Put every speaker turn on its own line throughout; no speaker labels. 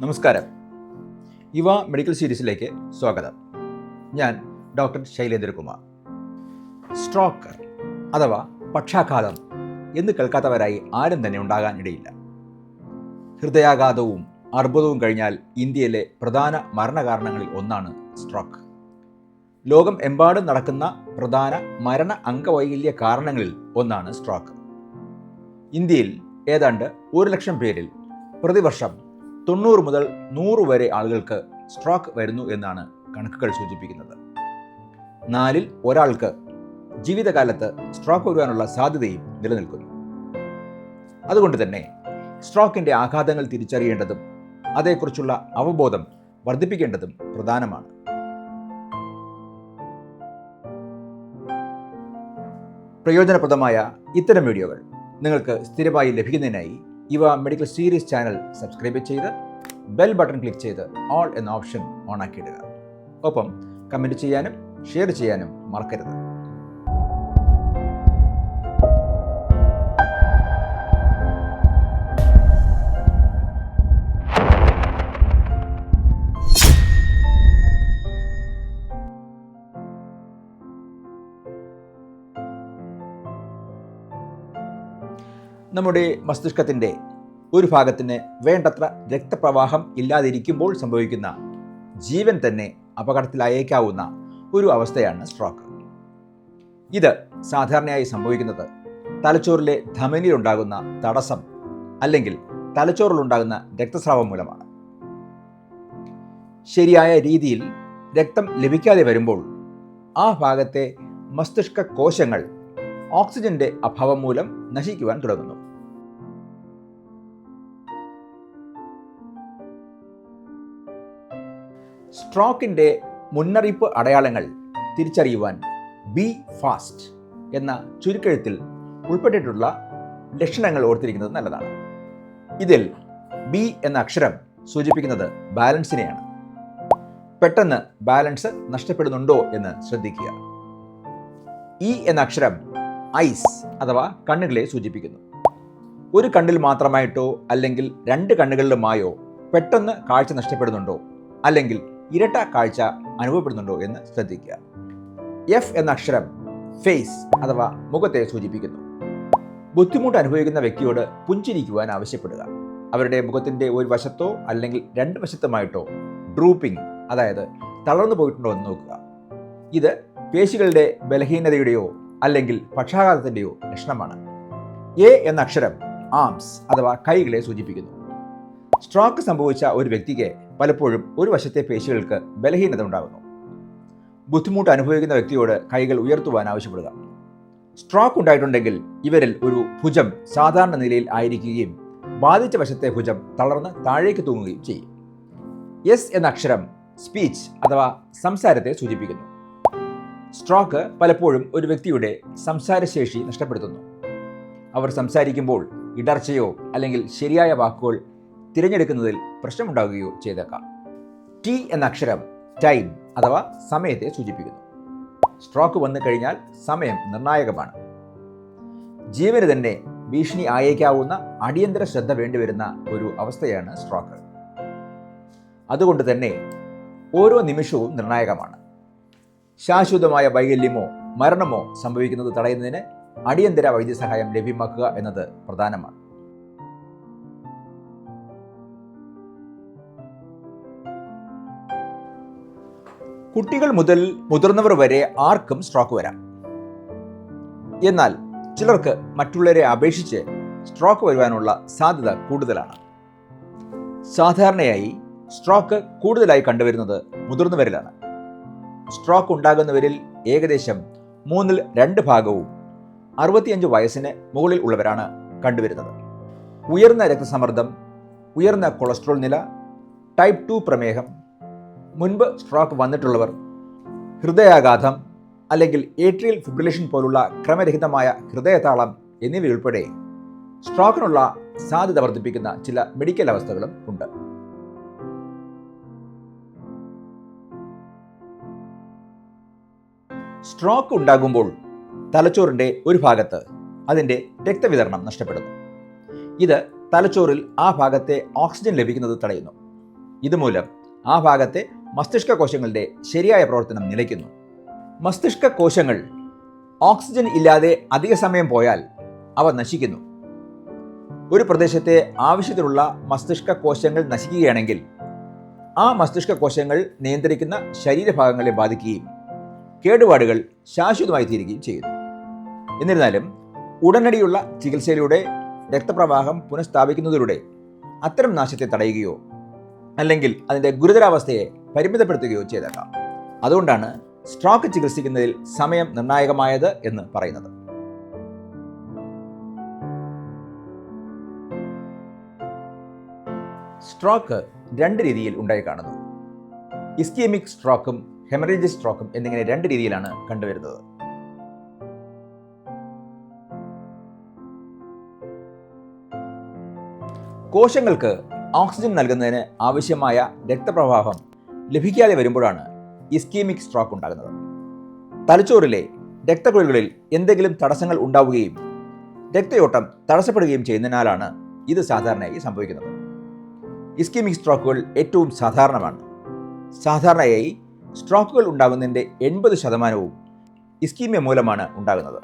നമസ്കാരം. യുവ മെഡിക്കൽ സീരീസിലേക്ക് സ്വാഗതം. ഞാൻ ഡോക്ടർ ശൈലേന്ദ്രകുമാർ. സ്ട്രോക്ക് അഥവാ പക്ഷാഘാതം എന്ന് കേൾക്കാത്തവരായി ആരും തന്നെ ഉണ്ടാകാൻ ഇടയില്ല ഹൃദയാഘാതവും അർബുദവും കഴിഞ്ഞാൽ ഇന്ത്യയിലെ പ്രധാന മരണകാരണങ്ങളിൽ ഒന്നാണ് സ്ട്രോക്ക്. ലോകം എമ്പാടും നടക്കുന്ന പ്രധാന മരണ അംഗവൈകല്യ കാരണങ്ങളിൽ ഒന്നാണ് സ്ട്രോക്ക്. ഇന്ത്യയിൽ ഏതാണ്ട് ഒരു ലക്ഷം പേരിൽ പ്രതിവർഷം തൊണ്ണൂറ് മുതൽ നൂറ് വരെ ആളുകൾക്ക് സ്ട്രോക്ക് വരുന്നു എന്നാണ് കണക്കുകൾ സൂചിപ്പിക്കുന്നത്. നാലിൽ ഒരാൾക്ക് ജീവിതകാലത്ത് സ്ട്രോക്ക് വരുവാനുള്ള സാധ്യതയും നിലനിൽക്കുന്നു. അതുകൊണ്ട് തന്നെ സ്ട്രോക്കിന്റെ ആഘാതങ്ങൾ തിരിച്ചറിയേണ്ടതും അതേക്കുറിച്ചുള്ള അവബോധം വർദ്ധിപ്പിക്കേണ്ടതും പ്രധാനമാണ്. പ്രയോജനപ്രദമായ ഇത്തരം വീഡിയോകൾ നിങ്ങൾക്ക് സ്ഥിരമായി ലഭിക്കുന്നതിനായി ഇവ മെഡിക്കൽ സീരീസ് ചാനൽ സബ്സ്ക്രൈബ് ചെയ്ത് ബെൽ ബട്ടൺ ക്ലിക്ക് ചെയ്ത് ഓൾ എന്ന ഓപ്ഷൻ ഓൺ ഓണാക്കിയിടുക ഒപ്പം കമന്റ് ചെയ്യാനും ഷെയർ ചെയ്യാനും മറക്കരുത്. നമ്മുടെ മസ്തിഷ്കത്തിന്റെ ഒരു ഭാഗത്തിന് വേണ്ടത്ര രക്തപ്രവാഹം ഇല്ലാതിരിക്കുമ്പോൾ സംഭവിക്കുന്ന ജീവൻ തന്നെ അപകടത്തിലായേക്കാവുന്ന ഒരു അവസ്ഥയാണ് സ്ട്രോക്ക് ഇത് സാധാരണയായി സംഭവിക്കുന്നത് തലച്ചോറിലെ ധമനിയിലുണ്ടാകുന്ന തടസ്സം അല്ലെങ്കിൽ തലച്ചോറിലുണ്ടാകുന്ന രക്തസ്രാവം മൂലമാണ്. ശരിയായ രീതിയിൽ രക്തം ലഭിക്കാതെ വരുമ്പോൾ ആ ഭാഗത്തെ മസ്തിഷ്ക കോശങ്ങൾ ഓക്സിജന്റെ അഭാവം മൂലം നശിക്കുവാൻ തുടങ്ങുന്നു. സ്ട്രോക്കിന്റെ മുന്നറിയിപ്പ് അടയാളങ്ങൾ തിരിച്ചറിയുവാൻ ബി ഫാസ്റ്റ് എന്ന ചുരുക്കെഴുത്തിൽ ഉൾപ്പെട്ടിട്ടുള്ള ലക്ഷണങ്ങൾ ഓർത്തിരിക്കുന്നത് നല്ലതാണ്. ഇതിൽ ബി എന്ന അക്ഷരം സൂചിപ്പിക്കുന്നത് ബാലൻസിനെയാണ്. പെട്ടെന്ന് ബാലൻസ് നഷ്ടപ്പെടുന്നുണ്ടോ എന്ന് ശ്രദ്ധിക്കുക. ഇ എന്ന അക്ഷരം ഐസ് അഥവാ കണ്ണുകളെ സൂചിപ്പിക്കുന്നു. ഒരു കണ്ണിൽ മാത്രമായിട്ടോ അല്ലെങ്കിൽ രണ്ട് കണ്ണുകളിലുമായോ പെട്ടെന്ന് കാഴ്ച നഷ്ടപ്പെടുന്നുണ്ടോ? അല്ലെങ്കിൽ ഇരട്ട കാഴ്ച അനുഭവപ്പെടുന്നുണ്ടോ എന്ന് ശ്രദ്ധിക്കുക. എഫ് എന്ന അക്ഷരം ഫേസ് അഥവാ മുഖത്തെ സൂചിപ്പിക്കുന്നു. ബുദ്ധിമുട്ട് അനുഭവിക്കുന്ന വ്യക്തിയോട് പുഞ്ചിരിക്കുവാൻ ആവശ്യപ്പെടുക. അവരുടെ മുഖത്തിന്റെ ഒരു വശത്തോ അല്ലെങ്കിൽ രണ്ട് വശത്തുമായിട്ടോ ഡ്രൂപ്പിംഗ് അതായത് തളർന്നു പോയിട്ടുണ്ടോ എന്ന് നോക്കുക. ഇത് പേശികളുടെ ബലഹീനതയുടെയോ അല്ലെങ്കിൽ പക്ഷാഘാതത്തിന്റെയോ ലക്ഷണമാണ്. എ എന്ന അക്ഷരം ആംസ് അഥവാ കൈകളെ സൂചിപ്പിക്കുന്നു. സ്ട്രോക്ക് സംഭവിച്ച ഒരു വ്യക്തിക്ക് പലപ്പോഴും ഒരു വശത്തെ പേശികൾക്ക് ബലഹീനത ഉണ്ടാകുന്നു. ബുദ്ധിമുട്ട് അനുഭവിക്കുന്ന വ്യക്തിയോട് കൈകൾ ഉയർത്തുവാൻ ആവശ്യപ്പെടുക. സ്ട്രോക്ക് ഉണ്ടായിട്ടുണ്ടെങ്കിൽ ഇവരിൽ ഒരു ഭുജം സാധാരണ നിലയിൽ ആയിരിക്കുകയും ബാധിച്ച വശത്തെ ഭുജം തളർന്ന് താഴേക്ക് തൂങ്ങുകയും ചെയ്യും. എസ് എന്ന അക്ഷരം സ്പീച്ച് അഥവാ സംസാരത്തെ സൂചിപ്പിക്കുന്നു. സ്ട്രോക്ക് പലപ്പോഴും ഒരു വ്യക്തിയുടെ സംസാരശേഷി നഷ്ടപ്പെടുത്തുന്നു. അവർ സംസാരിക്കുമ്പോൾ ഇടർച്ചയോ അല്ലെങ്കിൽ ശരിയായ വാക്കുകൾ തിരഞ്ഞെടുക്കുന്നതിൽ പ്രശ്നമുണ്ടാകുകയോ ചെയ്തേക്കാം. ടി എന്ന അക്ഷരം ടൈം അഥവാ സമയത്തെ സൂചിപ്പിക്കുന്നു. സ്ട്രോക്ക് വന്നു കഴിഞ്ഞാൽ സമയം നിർണായകമാണ്. ജീവന് തന്നെ ഭീഷണി ആയേക്കാവുന്ന അടിയന്തര ശ്രദ്ധ വേണ്ടിവരുന്ന ഒരു അവസ്ഥയാണ് സ്ട്രോക്ക്. അതുകൊണ്ട് തന്നെ ഓരോ നിമിഷവും നിർണായകമാണ്. ശാശ്വതമായ വൈകല്യമോ മരണമോ സംഭവിക്കുന്നത് തടയുന്നതിന് അടിയന്തര വൈദ്യസഹായം ലഭ്യമാക്കുക എന്നത് പ്രധാനമാണ്. കുട്ടികൾ മുതൽ മുതിർന്നവർ വരെ ആർക്കും സ്ട്രോക്ക് വരാം. എന്നാൽ ചിലർക്ക് മറ്റുള്ളവരെ അപേക്ഷിച്ച് സ്ട്രോക്ക് വരുവാനുള്ള സാധ്യത കൂടുതലാണ്. സാധാരണയായി സ്ട്രോക്ക് കൂടുതലായി കണ്ടുവരുന്നത് മുതിർന്നവരിലാണ്. സ്ട്രോക്ക് ഉണ്ടാകുന്നവരിൽ ഏകദേശം മൂന്നിൽ രണ്ട് ഭാഗവും അറുപത്തിയഞ്ച് വയസ്സിന് മുകളിൽ ഉള്ളവരാണ് കണ്ടുവരുന്നത്. ഉയർന്ന രക്തസമ്മർദ്ദം ഉയർന്ന കൊളസ്ട്രോൾ നില ടൈപ്പ് ടു പ്രമേഹം മുൻപ് സ്ട്രോക്ക് വന്നിട്ടുള്ളവർ ഹൃദയാഘാതം അല്ലെങ്കിൽ ഏട്രിയൽ ഫിബ്രിലേഷൻ പോലുള്ള ക്രമരഹിതമായ ഹൃദയതാളം എന്നിവയുൾപ്പെടെ സ്ട്രോക്കിനുള്ള സാധ്യത വർദ്ധിപ്പിക്കുന്ന ചില മെഡിക്കൽ അവസ്ഥകളും ഉണ്ട്. സ്ട്രോക്ക് ഉണ്ടാകുമ്പോൾ തലച്ചോറിന്റെ ഒരു ഭാഗത്ത് അതിന്റെ രക്തവിതരണം നഷ്ടപ്പെടുന്നു. ഇത് തലച്ചോറിൽ ആ ഭാഗത്തെ ഓക്സിജൻ ലഭിക്കുന്നത് തടയുന്നു. ഇതുമൂലം ആ ഭാഗത്തെ മസ്തിഷ്ക കോശങ്ങളുടെ ശരിയായ പ്രവർത്തനം നിലയ്ക്കുന്നു. മസ്തിഷ്ക കോശങ്ങൾ ഓക്സിജൻ ഇല്ലാതെ അധിക സമയം പോയാൽ അവ നശിക്കുന്നു. ഒരു പ്രദേശത്തെ ആവശ്യത്തിലുള്ള മസ്തിഷ്ക കോശങ്ങൾ നശിക്കുകയാണെങ്കിൽ ആ മസ്തിഷ്ക കോശങ്ങൾ നിയന്ത്രിക്കുന്ന ശരീരഭാഗങ്ങളെ ബാധിക്കുകയും കേടുപാടുകൾ ശാശ്വതമായി തീരുകയും ചെയ്യുന്നു. എന്നിരുന്നാലും ഉടനടിയുള്ള ചികിത്സയിലൂടെ രക്തപ്രവാഹം പുനഃസ്ഥാപിക്കുന്നതിലൂടെ അത്തരം നാശത്തെ തടയുകയോ അല്ലെങ്കിൽ അതിന്റെ ഗുരുതരാവസ്ഥയെ പരിമിതപ്പെടുത്തുകയോ ചെയ്തേക്കാം. അതുകൊണ്ടാണ് സ്ട്രോക്ക് ചികിത്സിക്കുന്നതിൽ സമയം നിർണായകമായത് എന്ന് പറയുന്നത്. സ്ട്രോക്ക് രണ്ട് രീതിയിൽ ഉണ്ടായി കാണുന്നു. ഇസ്കീമിക് സ്ട്രോക്കും ഹെമറേജ് സ്ട്രോക്കും എന്നിങ്ങനെ രണ്ട് രീതിയിലാണ് കണ്ടുവരുന്നത്. കോശങ്ങൾക്ക് ഓക്സിജൻ നൽകുന്നതിന് ആവശ്യമായ രക്തപ്രവാഹം ലഭിക്കാതെ വരുമ്പോഴാണ് ഇസ്കീമിക് സ്ട്രോക്ക് ഉണ്ടാകുന്നത്. തലച്ചോറിലെ രക്തക്കുഴലുകളിൽ എന്തെങ്കിലും തടസ്സങ്ങൾ ഉണ്ടാവുകയും രക്തയോട്ടം തടസ്സപ്പെടുകയും ചെയ്യുന്നതിനാലാണ് ഇത് സാധാരണയായി സംഭവിക്കുന്നത്. ഇസ്കീമിക് സ്ട്രോക്കുകൾ ഏറ്റവും സാധാരണമാണ്. സാധാരണയായി സ്ട്രോക്കുകൾ ഉണ്ടാകുന്നതിന്റെ എൺപത് ശതമാനവും ഇസ്കീമിയ മൂലമാണ് ഉണ്ടാകുന്നത്.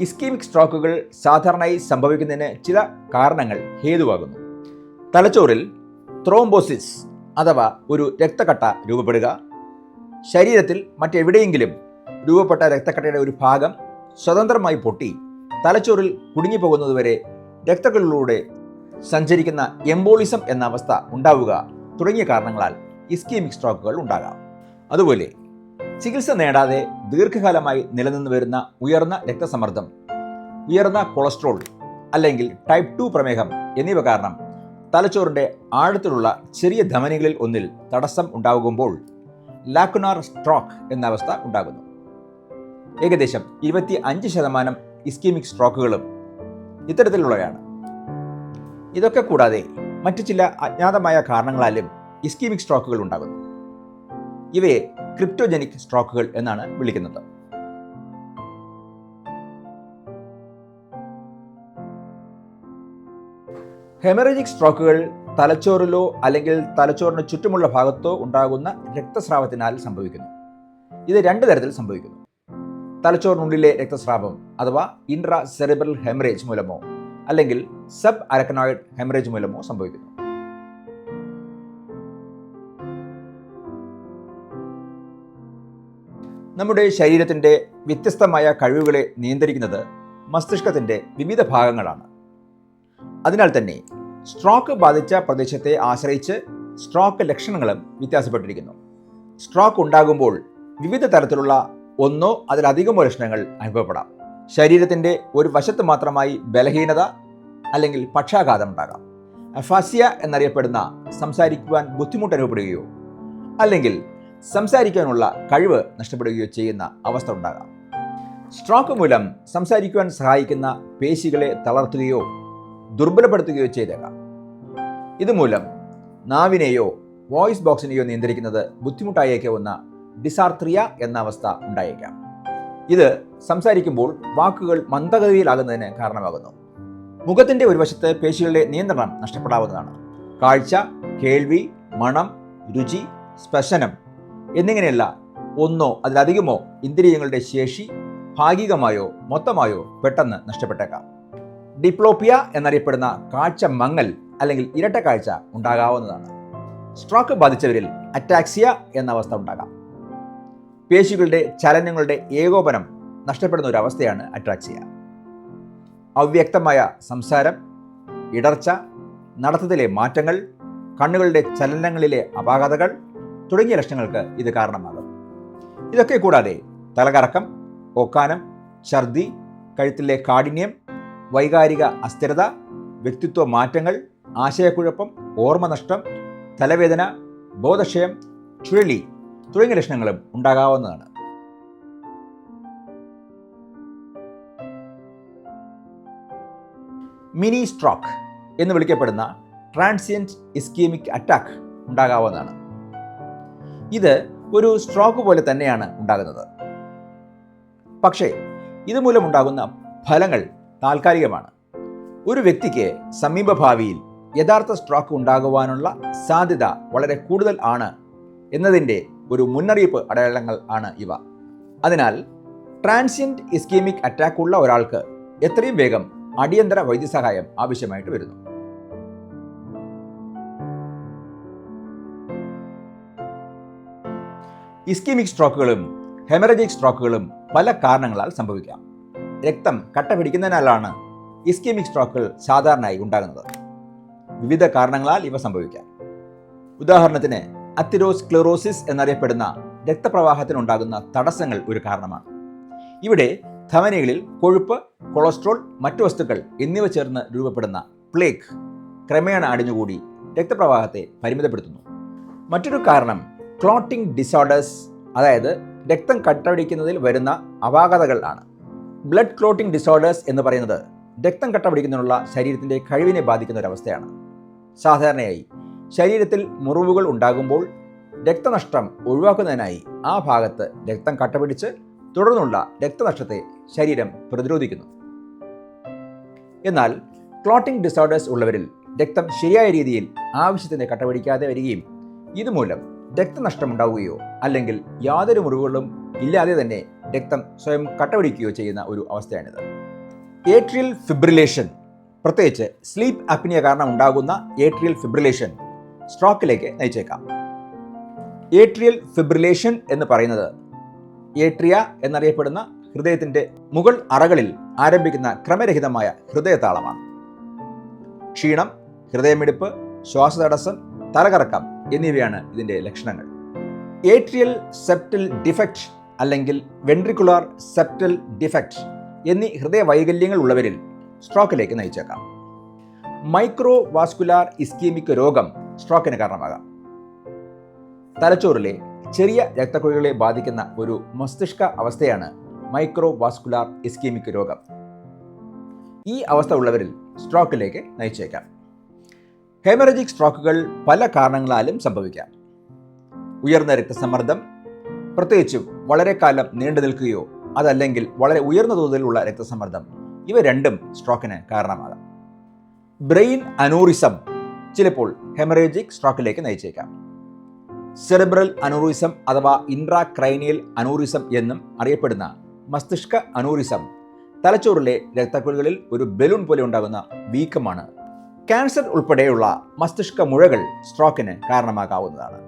ഇസ്കീമിക് സ്ട്രോക്കുകൾ സാധാരണയായി സംഭവിക്കുന്നതിന് ചില കാരണങ്ങൾ ഹേതുവാകുന്നു. തലച്ചോറിൽ ത്രോംബോസിസ് അഥവാ ഒരു രക്തക്കട്ട രൂപപ്പെടുക ശരീരത്തിൽ മറ്റെവിടെയെങ്കിലും രൂപപ്പെട്ട രക്തക്കട്ടയുടെ ഒരു ഭാഗം സ്വതന്ത്രമായി പൊട്ടി തലച്ചോറിൽ കുടുങ്ങിപ്പോകുന്നതുവരെ രക്തക്കളിലൂടെ സഞ്ചരിക്കുന്ന എംബോളിസം എന്ന അവസ്ഥ ഉണ്ടാവുക തുടങ്ങിയ കാരണങ്ങളാൽ ഇസ്കീമിക് സ്ട്രോക്കുകൾ ഉണ്ടാകാം. അതുപോലെ ചികിത്സ നേടാതെ ദീർഘകാലമായി നിലനിന്ന് വരുന്ന ഉയർന്ന രക്തസമ്മർദ്ദം ഉയർന്ന കൊളസ്ട്രോൾ അല്ലെങ്കിൽ ടൈപ്പ് ടു പ്രമേഹം എന്നിവ കാരണം തലച്ചോറിന്റെ ആഴത്തിലുള്ള ചെറിയ ധമനികളിൽ ഒന്നിൽ തടസ്സം ഉണ്ടാകുമ്പോൾ ലാക്കുനാർ സ്ട്രോക്ക് എന്ന അവസ്ഥ ഉണ്ടാകുന്നു. ഏകദേശം ഇരുപത്തി അഞ്ച് ശതമാനം ഇസ്കീമിക് സ്ട്രോക്കുകളും ഇത്തരത്തിലുള്ളവയാണ്. ഇതൊക്കെ കൂടാതെ മറ്റു ചില അജ്ഞാതമായ കാരണങ്ങളാലും ഇസ്കീമിക് സ്ട്രോക്കുകൾ ഉണ്ടാകുന്നു. ഇവയെ ക്രിപ്റ്റോജനിക് സ്ട്രോക്കുകൾ എന്നാണ് വിളിക്കുന്നത്. ഹെമറേജിക് സ്ട്രോക്കുകൾ തലച്ചോറിലോ അല്ലെങ്കിൽ തലച്ചോറിന് ചുറ്റുമുള്ള ഭാഗത്തോ ഉണ്ടാകുന്ന രക്തസ്രാവത്തിനാൽ സംഭവിക്കുന്നു. ഇത് രണ്ട് തരത്തിൽ സംഭവിക്കുന്നു. തലച്ചോറിനുള്ളിലെ രക്തസ്രാവം അഥവാ ഇൻട്രാ സെറിബ്രൽ ഹെമറേജ് മൂലമോ അല്ലെങ്കിൽ സബ് അരക്കനോയിഡ് ഹെമറേജ് മൂലമോ സംഭവിക്കുന്നു. നമ്മുടെ ശരീരത്തിന്റെ വ്യത്യസ്തമായ കഴിവുകളെ നിയന്ത്രിക്കുന്നത് മസ്തിഷ്കത്തിന്റെ വിവിധ ഭാഗങ്ങളാണ്. അതിനാൽ തന്നെ സ്ട്രോക്ക് ബാധിച്ച പ്രദേശത്തെ ആശ്രയിച്ച് സ്ട്രോക്ക് ലക്ഷണങ്ങളും വ്യത്യാസപ്പെട്ടിരിക്കുന്നു. സ്ട്രോക്ക് ഉണ്ടാകുമ്പോൾ വിവിധ തരത്തിലുള്ള ഒന്നോ അതിലധികമോ ലക്ഷണങ്ങൾ അനുഭവപ്പെടാം. ശരീരത്തിന്റെ ഒരു വശത്ത് മാത്രമായി ബലഹീനത അല്ലെങ്കിൽ പക്ഷാഘാതം ഉണ്ടാകാം. അഫാസിയ എന്നറിയപ്പെടുന്ന സംസാരിക്കുവാൻ ബുദ്ധിമുട്ട് അനുഭവപ്പെടുകയോ അല്ലെങ്കിൽ സംസാരിക്കാനുള്ള കഴിവ് നഷ്ടപ്പെടുകയോ ചെയ്യുന്ന അവസ്ഥ ഉണ്ടാകാം. സ്ട്രോക്ക് മൂലം സംസാരിക്കുവാൻ സഹായിക്കുന്ന പേശികളെ തളർത്തുകയോ ദുർബലപ്പെടുത്തുകയോ ചെയ്തേക്കാം. ഇതുമൂലം നാവിനെയോ വോയിസ് ബോക്സിനെയോ നിയന്ത്രിക്കുന്നത് ബുദ്ധിമുട്ടായേക്കാവുന്ന ഡിസാർത്രിയ എന്ന അവസ്ഥ ഉണ്ടായേക്കാം. ഇത് സംസാരിക്കുമ്പോൾ വാക്കുകൾ മന്ദഗതിയിലാകുന്നതിന് കാരണമാകുന്നു. മുഖത്തിന്റെ ഒരു വശത്ത് പേശികളുടെ നിയന്ത്രണം നഷ്ടപ്പെടാവുന്നതാണ്. കാഴ്ച കേൾവി മണം രുചി സ്പർശനം എന്നിങ്ങനെയല്ല ഒന്നോ അതിലധികമോ ഇന്ദ്രിയങ്ങളുടെ ശേഷി ഭാഗികമായോ മൊത്തമായോ പെട്ടെന്ന് നഷ്ടപ്പെട്ടേക്കാം. ഡിപ്ലോപ്പിയ എന്നറിയപ്പെടുന്ന കാഴ്ച മങ്ങൽ അല്ലെങ്കിൽ ഇരട്ട കാഴ്ച ഉണ്ടാകാവുന്നതാണ്. സ്ട്രോക്ക് ബാധിച്ചവരിൽ അറ്റാക്സിയ എന്ന അവസ്ഥ ഉണ്ടാകാം. പേശികളുടെ ചലനങ്ങളുടെ ഏകോപനം നഷ്ടപ്പെടുന്ന ഒരു അവസ്ഥയാണ് അട്രാക്സിയ അവ്യക്തമായ സംസാരം ഇടർച്ച നടത്തത്തിലെ മാറ്റങ്ങൾ കണ്ണുകളുടെ ചലനങ്ങളിലെ അപാകതകൾ തുടങ്ങിയ ലക്ഷണങ്ങൾക്ക് ഇത് കാരണമാകും. ഇതൊക്കെ കൂടാതെ തലകറക്കം ഓക്കാനം ഛർദി കഴുത്തിലെ കാഠിന്യം വൈകാരിക അസ്ഥിരത വ്യക്തിത്വ മാറ്റങ്ങൾ ആശയക്കുഴപ്പം ഓർമ്മനഷ്ടം തലവേദന ബോധക്ഷയം ചുഴലി തുടങ്ങിയ ലക്ഷണങ്ങളും ഉണ്ടാകാവുന്നതാണ്. മിനി സ്ട്രോക്ക് എന്ന് വിളിക്കപ്പെടുന്ന ട്രാൻസിയന്റ് ഇസ്കീമിക് അറ്റാക്ക് ഉണ്ടാകാവുന്നതാണ്. ഇത് ഒരു സ്ട്രോക്ക് പോലെ തന്നെയാണ് ഉണ്ടാകുന്നത്. പക്ഷേ ഇതുമൂലമുണ്ടാകുന്ന ഫലങ്ങൾ താൽക്കാലികമാണ്. ഒരു വ്യക്തിക്ക് സമീപഭാവിയിൽ യഥാർത്ഥ സ്ട്രോക്ക് ഉണ്ടാകുവാനുള്ള സാധ്യത വളരെ കൂടുതൽ ആണ് എന്നതിന്റെ ഒരു മുന്നറിയിപ്പ് അടയാളങ്ങൾ ആണ് ഇവ. അതിനാൽ ട്രാൻസിയന്റ് ഇസ്കീമിക് അറ്റാക്ക് ഉള്ള ഒരാൾക്ക് എത്രയും വേഗം അടിയന്തര വൈദ്യസഹായം ആവശ്യമായിട്ട് വരുന്നു. ഇസ്കീമിക് സ്ട്രോക്കുകളും ഹെമറജിക് സ്ട്രോക്കുകളും പല കാരണങ്ങളാൽ സംഭവിക്കാം. രക്തം കട്ട പിടിക്കുന്നതിനാലാണ് ഇസ്കീമിക് സ്ട്രോക്കുകൾ സാധാരണയായി ഉണ്ടാകുന്നത്. വിവിധ കാരണങ്ങളാൽ ഇവ സംഭവിക്കാം. ഉദാഹരണത്തിന് അത്തിരോസ് ക്ലോറോസിസ് എന്നറിയപ്പെടുന്ന രക്തപ്രവാഹത്തിനുണ്ടാകുന്ന തടസ്സങ്ങൾ ഒരു കാരണമാണ്. ഇവിടെ ധമനികളിൽ കൊഴുപ്പ് കൊളസ്ട്രോൾ മറ്റു വസ്തുക്കൾ എന്നിവ ചേർന്ന് രൂപപ്പെടുന്ന പ്ലേക്ക് ക്രമേണ അടിഞ്ഞുകൂടി രക്തപ്രവാഹത്തെ പരിമിതപ്പെടുത്തുന്നു. മറ്റൊരു കാരണം ക്ലോട്ടിംഗ് ഡിസോർഡേഴ്സ് അതായത് രക്തം കട്ടപിടിക്കുന്നതിൽ വരുന്ന അപാകതകൾ ആണ്. ബ്ലഡ് ക്ലോട്ടിംഗ് ഡിസോർഡേഴ്സ് എന്ന് പറയുന്നത് രക്തം കട്ടപിടിക്കുന്നതിനുള്ള ശരീരത്തിന്റെ കഴിവിനെ ബാധിക്കുന്ന ഒരവസ്ഥയാണ് സാധാരണയായി ശരീരത്തിൽ മുറിവുകൾ ഉണ്ടാകുമ്പോൾ രക്തനഷ്ടം ഒഴിവാക്കുന്നതിനായി ആ ഭാഗത്ത് രക്തം കട്ടപിടിച്ച് തുടർന്നുള്ള രക്തനഷ്ടത്തെ ശരീരം പ്രതിരോധിക്കുന്നു. എന്നാൽ ക്ലോട്ടിംഗ് ഡിസോർഡേഴ്സ് ഉള്ളവരിൽ രക്തം ശരിയായ രീതിയിൽ ആവശ്യത്തിന് കട്ടപിടിക്കാതെ വരികയും ഇതുമൂലം രക്തനഷ്ടമുണ്ടാവുകയോ അല്ലെങ്കിൽ യാതൊരു മുറിവുകളും ഇല്ലാതെ തന്നെ രക്തം സ്വയം കട്ടപിടിക്കുകയോ ചെയ്യുന്ന ഒരു അവസ്ഥയാണിത്. ഏട്രിയൽ ഫിബ്രിലേഷൻ പ്രത്യേകിച്ച് സ്ലീപ്പ് അപ്നിയ കാരണം ഉണ്ടാകുന്ന ഏട്രിയൽ ഫിബ്രിലേഷൻ സ്ട്രോക്കിലേക്ക് നയിച്ചേക്കാം. ഏട്രിയൽ ഫിബ്രിലേഷൻ എന്ന് പറയുന്നത് ഏട്രിയ എന്നറിയപ്പെടുന്ന ഹൃദയത്തിന്റെ മുകൾ അറകളിൽ ആരംഭിക്കുന്ന ക്രമരഹിതമായ ഹൃദയതാളമാണ്. ക്ഷീണം ഹൃദയമിടിപ്പ് ശ്വാസതടസ്സം തലകറക്കം എന്നിവയാണ് ഇതിന്റെ ലക്ഷണങ്ങൾ. ഏട്രിയൽ സെപ്റ്റൽ ഡിഫക്റ്റ് അല്ലെങ്കിൽ വെൻട്രിക്കുലാർ സെപ്റ്റൽ ഡിഫക്റ്റ് എന്നീ ഹൃദയവൈകല്യങ്ങൾ ഉള്ളവരിൽ സ്ട്രോക്കിലേക്ക് നയിച്ചേക്കാം. മൈക്രോ വാസ്കുലാർ ഇസ്കീമിക് രോഗം സ്ട്രോക്കിന് കാരണമാകാം. തലച്ചോറിലെ ചെറിയ രക്തക്കുഴലുകളെ ബാധിക്കുന്ന ഒരു മസ്തിഷ്ക അവസ്ഥയാണ് മൈക്രോ വാസ്കുലാർ ഇസ്കീമിക് രോഗം. ഈ അവസ്ഥ ഉള്ളവരിൽ സ്ട്രോക്കിലേക്ക് നയിച്ചേക്കാം. ഹെമറജിക് സ്ട്രോക്കുകൾ പല കാരണങ്ങളാലും സംഭവിക്കാം. ഉയർന്ന രക്തസമ്മർദ്ദം പ്രത്യേകിച്ചും വളരെ കാലം നീണ്ടു നിൽക്കുകയോ അതല്ലെങ്കിൽ വളരെ ഉയർന്ന തോതിലുള്ള രക്തസമ്മർദ്ദം ഇവ രണ്ടും സ്ട്രോക്കിന് കാരണമാകാം. ബ്രെയിൻ അനൂറിസം ചിലപ്പോൾ ഹെമറേജിക് സ്ട്രോക്കിലേക്ക് നയിച്ചേക്കാം. സെറിബ്രൽ അനൂറിസം അഥവാ ഇൻട്രാക്രൈനിയൽ അനൂറിസം എന്നും അറിയപ്പെടുന്ന മസ്തിഷ്ക അനൂറിസം തലച്ചോറിലെ രക്തക്കുഴലുകളിൽ ഒരു ബലൂൺ പോലെ ഉണ്ടാകുന്ന വീക്കമാണ് ക്യാൻസർ ഉൾപ്പെടെയുള്ള മസ്തിഷ്ക മുഴകൾ സ്ട്രോക്കിന് കാരണമാകാവുന്നതാണ്.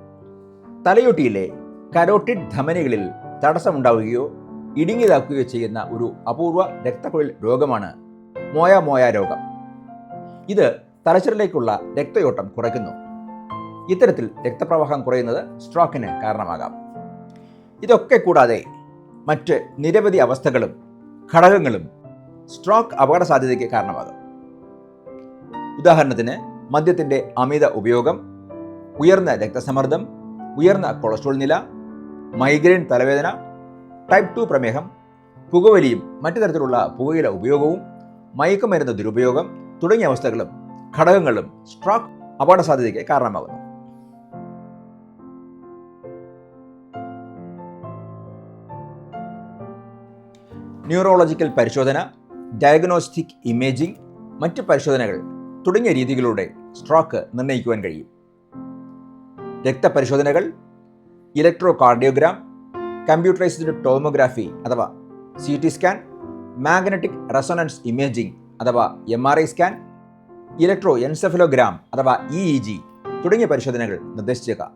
തലയോട്ടിയിലെ കരോട്ടിഡ് ധമനികളിൽ തടസ്സമുണ്ടാവുകയോ ഇടുങ്ങിയതാക്കുകയോ ചെയ്യുന്ന ഒരു അപൂർവ രക്തക്കുഴൽ രോഗമാണ് മോയ മോയ രോഗം. ഇത് തലച്ചോറിലേക്കുള്ള രക്തയോട്ടം കുറയ്ക്കുന്നു. ഇത്തരത്തിൽ രക്തപ്രവാഹം കുറയുന്നത് സ്ട്രോക്കിന് കാരണമാകാം. ഇതൊക്കെ കൂടാതെ മറ്റ് നിരവധി അവസ്ഥകളും ഘടകങ്ങളും സ്ട്രോക്ക് അപകട സാധ്യതയ്ക്ക് കാരണമാകും. ഉദാഹരണത്തിന് മദ്യത്തിന്റെ അമിത ഉപയോഗം ഉയർന്ന രക്തസമ്മർദ്ദം ഉയർന്ന കൊളസ്ട്രോൾ നില മൈഗ്രെയിൻ തലവേദന ടൈപ്പ് ടു പ്രമേഹം പുകവലിയും മറ്റു തരത്തിലുള്ള പുകയില ഉപയോഗവും മയക്കുമരുന്ന് ദുരുപയോഗം തുടങ്ങിയ അവസ്ഥകളും ഘടകങ്ങളും സ്ട്രോക്ക് അപകട സാധ്യതയ്ക്ക് കാരണമാകുന്നു. ന്യൂറോളജിക്കൽ പരിശോധന ഡയഗ്നോസ്റ്റിക് ഇമേജിംഗ് മറ്റ് പരിശോധനകൾ തുടങ്ങിയ രീതികളിലൂടെ സ്ട്രോക്ക് നിർണയിക്കുവാൻ കഴിയും. രക്തപരിശോധനകൾ ഇലക്ട്രോ കാർഡിയോഗ്രാം കമ്പ്യൂട്ടറൈസ്ഡ് ടോമോഗ്രാഫി അഥവാ C T scan magnetic resonance imaging അഥവാ M R I scan electroencephalogram അഥവാ ഇ ഇ ജി തുടങ്ങിയ പരിശോധനകൾ നിർദ്ദേശിച്ചേക്കാം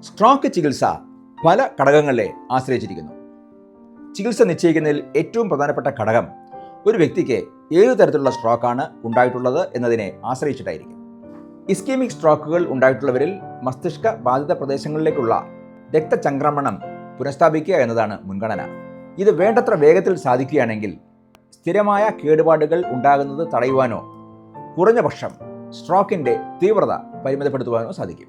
സ്ട്രോക്ക് ചികിത്സ പല ഘടകങ്ങളെ ആശ്രയിച്ചിരിക്കുന്നു. ചികിത്സ നിശ്ചയിക്കുന്നതിൽ ഏറ്റവും പ്രധാനപ്പെട്ട ഘടകം ഒരു വ്യക്തിക്ക് ഏതു തരത്തിലുള്ള സ്ട്രോക്കാണ് ഉണ്ടായിട്ടുള്ളത് എന്നതിനെ ആശ്രയിച്ചിട്ടായിരിക്കും. ഇസ്കീമിക് സ്ട്രോക്കുകൾ ഉണ്ടായിട്ടുള്ളവരിൽ മസ്തിഷ്ക ബാധിത പ്രദേശങ്ങളിലേക്കുള്ള രക്തചംക്രമണം പുനഃസ്ഥാപിക്കുക എന്നതാണ് മുൻഗണന. ഇത് വേണ്ടത്ര വേഗത്തിൽ സാധിക്കുകയാണെങ്കിൽ സ്ഥിരമായ കേടുപാടുകൾ ഉണ്ടാകുന്നത് തടയുവാനോ കുറഞ്ഞ പക്ഷം സ്ട്രോക്കിന്റെ തീവ്രത പരിമിതപ്പെടുത്തുവാനോ സാധിക്കും.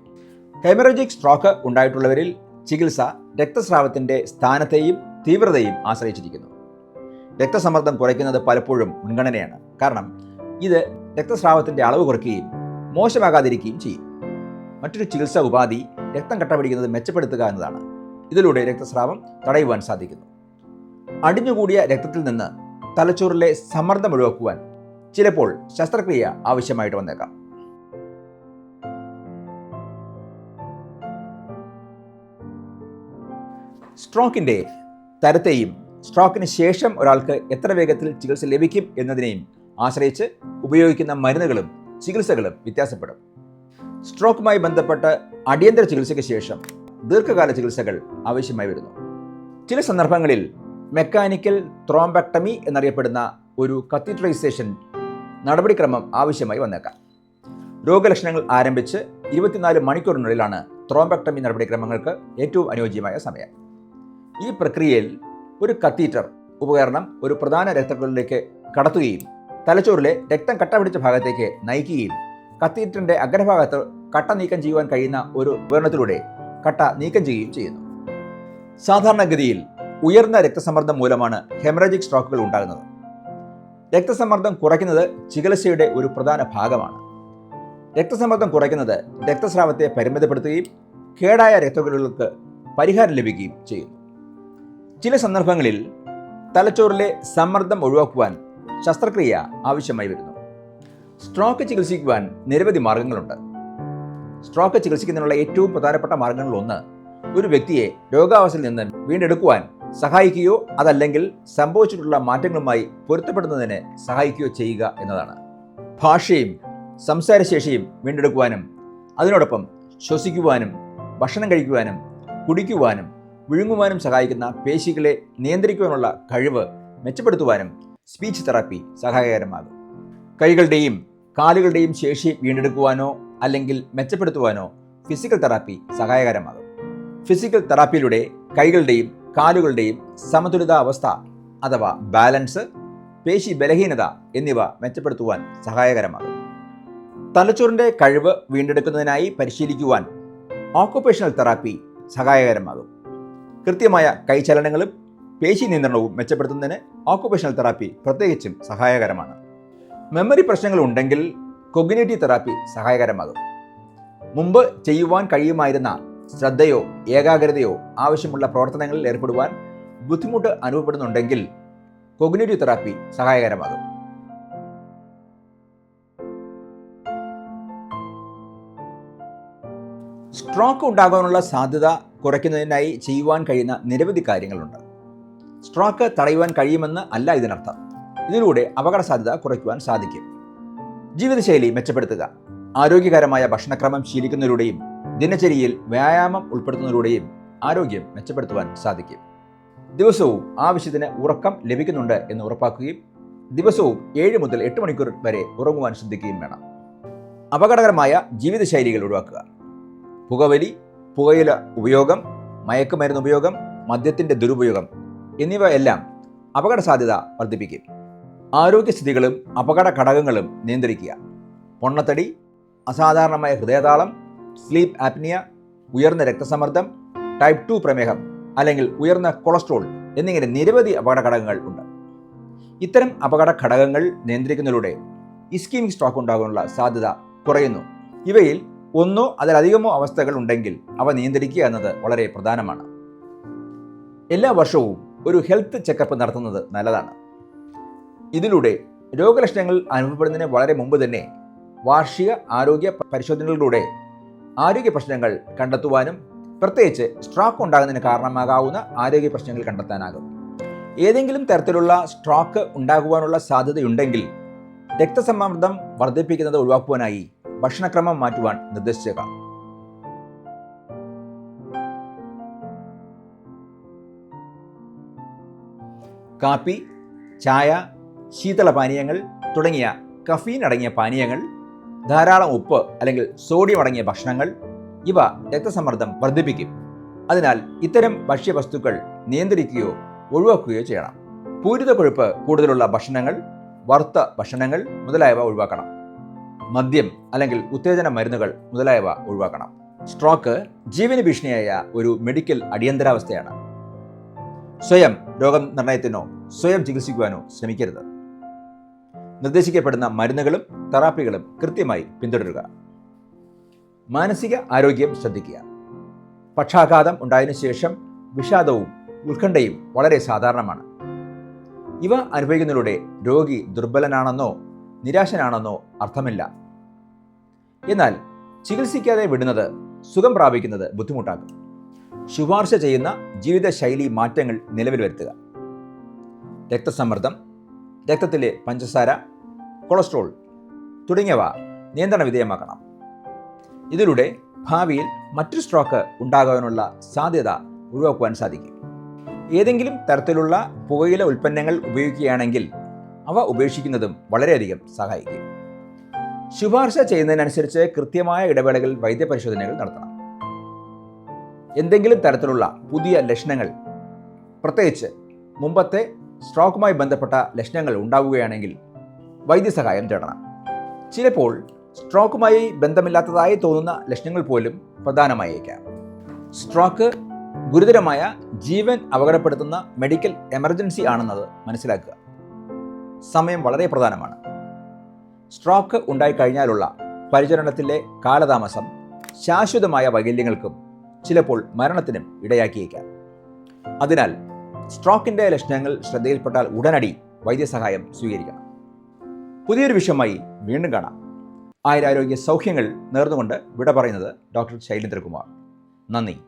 ഹെമറജിക് സ്ട്രോക്ക് ഉണ്ടായിട്ടുള്ളവരിൽ ചികിത്സ രക്തസ്രാവത്തിന്റെ സ്ഥാനത്തെയും തീവ്രതയും ആശ്രയിച്ചിരിക്കുന്നു. രക്തസമ്മർദ്ദം കുറയ്ക്കുന്നത് പലപ്പോഴും മുൻഗണനയാണ്. കാരണം ഇത് രക്തസ്രാവത്തിന്റെ അളവ് കുറയ്ക്കുകയും മോശമാകാതിരിക്കുകയും ചെയ്യും. മറ്റൊരു ചികിത്സാ ഉപാധി രക്തം കട്ടപിടിക്കുന്നത് മെച്ചപ്പെടുത്തുക എന്നതാണ്. ഇതിലൂടെ രക്തസ്രാവം തടയുവാൻ സാധിക്കുന്നു. അടിഞ്ഞുകൂടിയ രക്തത്തിൽ നിന്ന് തലച്ചോറിലെ സമ്മർദ്ദം ഒഴിവാക്കുവാൻ ചിലപ്പോൾ ശസ്ത്രക്രിയ ആവശ്യമായിട്ട് വന്നേക്കാം. സ്ട്രോക്കിന്റെ തരത്തെയും സ്ട്രോക്കിന് ശേഷം ഒരാൾക്ക് എത്ര വേഗത്തിൽ ചികിത്സ ലഭിക്കും എന്നതിനെയും ആശ്രയിച്ച് ഉപയോഗിക്കുന്ന മരുന്നുകളും ചികിത്സകളും വ്യത്യാസപ്പെടും. സ്ട്രോക്കുമായി ബന്ധപ്പെട്ട് അടിയന്തര ചികിത്സയ്ക്ക് ശേഷം ദീർഘകാല ചികിത്സകൾ ആവശ്യമായി വരുന്നു. ചില സന്ദർഭങ്ങളിൽ മെക്കാനിക്കൽ ത്രോംബക്ടമി എന്നറിയപ്പെടുന്ന ഒരു കത്തീട്രൈസേഷൻ നടപടിക്രമം ആവശ്യമായി വന്നേക്കാം. രോഗലക്ഷണങ്ങൾ ആരംഭിച്ച് ഇരുപത്തിനാല് മണിക്കൂറിനുള്ളിലാണ് ത്രോംബക്ടമി നടപടിക്രമങ്ങൾക്ക് ഏറ്റവും അനുയോജ്യമായ സമയം. ഈ പ്രക്രിയയിൽ ഒരു കത്തീറ്റർ ഉപകരണം ഒരു പ്രധാന രക്തക്കുഴലിലേക്ക് കടത്തുകയും തലച്ചോറിലെ രക്തം കട്ട പിടിച്ച ഭാഗത്തേക്ക് നയിക്കുകയും കത്തീറ്ററിന്റെ അഗ്രഭാഗത്ത് കട്ട നീക്കം ചെയ്യുവാൻ കഴിയുന്ന ഒരു ഉപകരണത്തിലൂടെ കട്ട നീക്കം ചെയ്യുകയും ചെയ്യുന്നു. സാധാരണഗതിയിൽ ഉയർന്ന രക്തസമ്മർദ്ദം മൂലമാണ് ഹെമറജിക് സ്ട്രോക്കുകൾ ഉണ്ടാകുന്നത്. രക്തസമ്മർദ്ദം കുറയ്ക്കുന്നത് ചികിത്സയുടെ ഒരു പ്രധാന ഭാഗമാണ്. രക്തസമ്മർദ്ദം കുറയ്ക്കുന്നത് രക്തസ്രാവത്തെ പരിമിതപ്പെടുത്തുകയും കേടായ രക്തക്കുഴലുകൾക്ക് പരിഹാരം ലഭിക്കുകയും ചെയ്യുന്നു. ചില സന്ദർഭങ്ങളിൽ തലച്ചോറിലെ സമ്മർദ്ദം ഒഴിവാക്കുവാൻ ശസ്ത്രക്രിയ ആവശ്യമായി വരുന്നു. സ്ട്രോക്ക് ചികിത്സിക്കുവാൻ നിരവധി മാർഗങ്ങളുണ്ട്. സ്ട്രോക്ക് ചികിത്സിക്കുന്നതിനുള്ള ഏറ്റവും പ്രധാനപ്പെട്ട മാർഗങ്ങളിലൊന്ന് ഒരു വ്യക്തിയെ രോഗാവസ്ഥയിൽ നിന്ന് വീണ്ടെടുക്കുവാൻ സഹായിക്കുകയോ അതല്ലെങ്കിൽ സംഭവിച്ചിട്ടുള്ള മാറ്റങ്ങളുമായി പൊരുത്തപ്പെടുന്നതിന് സഹായിക്കുകയോ ചെയ്യുക എന്നതാണ്. ഭാഷയും സംസാരശേഷിയും വീണ്ടെടുക്കുവാനും അതിനോടൊപ്പം ശ്വസിക്കുവാനും ഭക്ഷണം കഴിക്കുവാനും കുടിക്കുവാനും വിഴുങ്ങുവാനും സഹായിക്കുന്ന പേശികളെ നിയന്ത്രിക്കുവാനുള്ള കഴിവ് മെച്ചപ്പെടുത്തുവാനും സ്പീച്ച് തെറാപ്പി സഹായകരമാകും. കൈകളുടെയും കാലുകളുടെയും ശേഷി വീണ്ടെടുക്കുവാനോ അല്ലെങ്കിൽ മെച്ചപ്പെടുത്തുവാനോ ഫിസിക്കൽ തെറാപ്പി സഹായകരമാകും. ഫിസിക്കൽ തെറാപ്പിയിലൂടെ കൈകളുടെയും കാലുകളുടെയും സമതുലിതാവസ്ഥ അഥവാ ബാലൻസ് പേശി ബലഹീനത എന്നിവ മെച്ചപ്പെടുത്തുവാൻ സഹായകരമാകും. തലച്ചോറിന്റെ കഴിവ് വീണ്ടെടുക്കുന്നതിനായി പരിശീലിക്കുവാൻ ഓക്കുപേഷണൽ തെറാപ്പി സഹായകരമാകും. കൃത്യമായ കൈചലനങ്ങളും പേശി നിയന്ത്രണവും മെച്ചപ്പെടുത്തുന്നതിന് ഓക്കുപേഷണൽ തെറാപ്പി പ്രത്യേകിച്ചും സഹായകരമാണ്. മെമ്മറി പ്രശ്നങ്ങൾ ഉണ്ടെങ്കിൽ കൊഗ്നേറ്റീവ് തെറാപ്പി സഹായകരമാകും. മുമ്പ് ചെയ്യുവാൻ കഴിയുമായിരുന്ന ശ്രദ്ധയോ ഏകാഗ്രതയോ ആവശ്യമുള്ള പ്രവർത്തനങ്ങളിൽ ഏർപ്പെടുവാൻ ബുദ്ധിമുട്ട് അനുഭവപ്പെടുന്നുണ്ടെങ്കിൽ കൊഗ്നേറ്റീവ് തെറാപ്പി സഹായകരമാകും. സ്ട്രോക്ക് ഉണ്ടാകാനുള്ള സാധ്യത കുറയ്ക്കുന്നതിനായി ചെയ്യുവാൻ കഴിയുന്ന നിരവധി കാര്യങ്ങളുണ്ട്. സ്ട്രോക്ക് തടയുവാൻ കഴിയുമെന്ന് അല്ല ഇതിനർത്ഥം. ഇതിലൂടെ അപകട സാധ്യത കുറയ്ക്കുവാൻ സാധിക്കും. ജീവിതശൈലി മെച്ചപ്പെടുത്തുക. ആരോഗ്യകരമായ ഭക്ഷണക്രമം ശീലിക്കുന്നതിലൂടെയും ദിനചര്യയിൽ വ്യായാമം ഉൾപ്പെടുത്തുന്നതിലൂടെയും ആരോഗ്യം മെച്ചപ്പെടുത്തുവാൻ സാധിക്കും. ദിവസവും ആവശ്യത്തിന് ഉറക്കം ലഭിക്കുന്നുണ്ട് എന്ന് ഉറപ്പാക്കുകയും ദിവസവും ഏഴ് മുതൽ എട്ട് മണിക്കൂർ വരെ ഉറങ്ങുവാൻ ശ്രദ്ധിക്കുകയും വേണം. അപകടകരമായ ജീവിതശൈലികൾ ഒഴിവാക്കുക. പുകവലി പുകയില ഉപയോഗം മയക്കുമരുന്ന് ഉപയോഗം മദ്യത്തിന്റെ ദുരുപയോഗം എന്നിവ എല്ലാം അപകട സാധ്യത വർദ്ധിപ്പിക്കും. ആരോഗ്യസ്ഥിതികളും അപകട ഘടകങ്ങളും നിയന്ത്രിക്കുക. പൊണ്ണത്തടി അസാധാരണമായ ഹൃദയതാളം സ്ലീപ്പ് ആപ്നിയ ഉയർന്ന രക്തസമ്മർദ്ദം ടൈപ്പ് ടു പ്രമേഹം അല്ലെങ്കിൽ ഉയർന്ന കൊളസ്ട്രോൾ എന്നിങ്ങനെ നിരവധി അപകട ഘടകങ്ങൾ ഉണ്ട്. ഇത്തരം അപകട ഘടകങ്ങൾ നിയന്ത്രിക്കുന്നതിലൂടെ ഇസ്കീമിക് സ്ട്രോക്ക് ഉണ്ടാകാനുള്ള സാധ്യത കുറയുന്നു. ഇവയിൽ ഒന്നോ അതിലധികമോ അവസ്ഥകൾ ഉണ്ടെങ്കിൽ അവ നിയന്ത്രിക്കുക എന്നത് വളരെ പ്രധാനമാണ്. എല്ലാ വർഷവും ഒരു ഹെൽത്ത് ചെക്കപ്പ് നടത്തുന്നത് നല്ലതാണ്. ഇതിലൂടെ രോഗലക്ഷണങ്ങൾ അനുഭവപ്പെടുന്നതിന് വളരെ മുമ്പ് തന്നെ വാർഷിക ആരോഗ്യ പരിശോധനകളിലൂടെ ആരോഗ്യ പ്രശ്നങ്ങൾ കണ്ടെത്തുവാനും പ്രത്യേകിച്ച് സ്ട്രോക്ക് ഉണ്ടാകുന്നതിന് കാരണമാകാവുന്ന ആരോഗ്യ പ്രശ്നങ്ങൾ കണ്ടെത്താനാകും. ഏതെങ്കിലും തരത്തിലുള്ള സ്ട്രോക്ക് ഉണ്ടാകുവാനുള്ള സാധ്യതയുണ്ടെങ്കിൽ രക്തസമ്മർദ്ദം വർദ്ധിപ്പിക്കുന്നത് ഒഴിവാക്കുവാനായി ഭക്ഷണക്രമം മാറ്റുവാൻ നിർദ്ദേശിച്ചേക്കാം. കാപ്പി ചായ ശീതള പാനീയങ്ങൾ തുടങ്ങിയ കഫീൻ അടങ്ങിയ പാനീയങ്ങൾ ധാരാളം ഉപ്പ് അല്ലെങ്കിൽ സോഡിയം അടങ്ങിയ ഭക്ഷണങ്ങൾ ഇവ രക്തസമ്മർദ്ദം വർദ്ധിപ്പിക്കും. അതിനാൽ ഇത്തരം ഭക്ഷ്യവസ്തുക്കൾ നിയന്ത്രിക്കുകയോ ഒഴിവാക്കുകയോ ചെയ്യണം. പൂരിത കൊഴുപ്പ് കൂടുതലുള്ള ഭക്ഷണങ്ങൾ വറുത്ത ഭക്ഷണങ്ങൾ മുതലായവ ഒഴിവാക്കണം. മദ്യം അല്ലെങ്കിൽ ഉത്തേജന മരുന്നുകൾ മുതലായവ ഒഴിവാക്കണം. സ്ട്രോക്ക് ജീവന് ഭീഷണിയായ ഒരു മെഡിക്കൽ അടിയന്തരാവസ്ഥയാണ്. സ്വയം രോഗം നിർണയത്തിനോ സ്വയം ചികിത്സിക്കുവാനോ ശ്രമിക്കരുത്. നിർദ്ദേശിക്കപ്പെടുന്ന മരുന്നുകളും തെറാപ്പികളും കൃത്യമായി പിന്തുടരുക. മാനസിക ആരോഗ്യം ശ്രദ്ധിക്കുക. പക്ഷാഘാതം ഉണ്ടായതിനു ശേഷം വിഷാദവും ഉത്കണ്ഠയും വളരെ സാധാരണമാണ്. ഇവ അനുഭവിക്കുന്നതിലൂടെ രോഗി ദുർബലനാണെന്നോ നിരാശനാണെന്നോ അർത്ഥമില്ല. എന്നാൽ ചികിത്സിക്കാതെ വിടുന്നത് സുഖം പ്രാപിക്കുന്നത് ബുദ്ധിമുട്ടാകും. ശുപാർശ ചെയ്യുന്ന ജീവിതശൈലി മാറ്റങ്ങൾ നിലവിൽ വരുത്തുക. രക്തസമ്മർദ്ദം രക്തത്തിലെ പഞ്ചസാര കൊളസ്ട്രോൾ തുടങ്ങിയവ നിയന്ത്രണ വിധേയമാക്കണം. ഇതിലൂടെ ഭാവിയിൽ മറ്റൊരു സ്ട്രോക്ക് ഉണ്ടാകാനുള്ള സാധ്യത ഒഴിവാക്കുവാൻ സാധിക്കും. ഏതെങ്കിലും തരത്തിലുള്ള പുകയില ഉൽപ്പന്നങ്ങൾ ഉപയോഗിക്കുകയാണെങ്കിൽ അവ ഉപേക്ഷിക്കുന്നതും വളരെയധികം സഹായിക്കും. ശുപാർശ ചെയ്യുന്നതിനനുസരിച്ച് കൃത്യമായ ഇടവേളകളിൽ വൈദ്യപരിശോധനകൾ നടത്തണം. എന്തെങ്കിലും തരത്തിലുള്ള പുതിയ ലക്ഷണങ്ങൾ പ്രത്യേകിച്ച് മുമ്പത്തെ സ്ട്രോക്കുമായി ബന്ധപ്പെട്ട ലക്ഷണങ്ങൾ ഉണ്ടാവുകയാണെങ്കിൽ വൈദ്യസഹായം തേടണം. ചിലപ്പോൾ സ്ട്രോക്കുമായി ബന്ധമില്ലാത്തതായി തോന്നുന്ന ലക്ഷണങ്ങൾ പോലും പ്രധാനമായേക്കാം. സ്ട്രോക്ക് ഗുരുതരമായ ജീവൻ അപകടപ്പെടുത്തുന്ന മെഡിക്കൽ എമർജൻസി ആണെന്നത് മനസ്സിലാക്കുക. സമയം വളരെ പ്രധാനമാണ്. സ്ട്രോക്ക് ഉണ്ടായിക്കഴിഞ്ഞാലുള്ള പരിചരണത്തിലെ കാലതാമസം ശാശ്വതമായ വൈകല്യങ്ങൾക്കും ചിലപ്പോൾ മരണത്തിനും ഇടയാക്കിയേക്കാം. അതിനാൽ സ്ട്രോക്കിന്റെ ലക്ഷണങ്ങൾ ശ്രദ്ധയിൽപ്പെട്ടാൽ ഉടനടി വൈദ്യസഹായം സ്വീകരിക്കണം. പുതിയൊരു വിഷയമായി വീണ്ടും കാണാം. ആയുരാരോഗ്യ സൗഖ്യങ്ങൾ നേർന്നുകൊണ്ട് വിട പറയുന്നത് ഡോക്ടർ ശൈലേന്ദ്രകുമാർ. നന്ദി.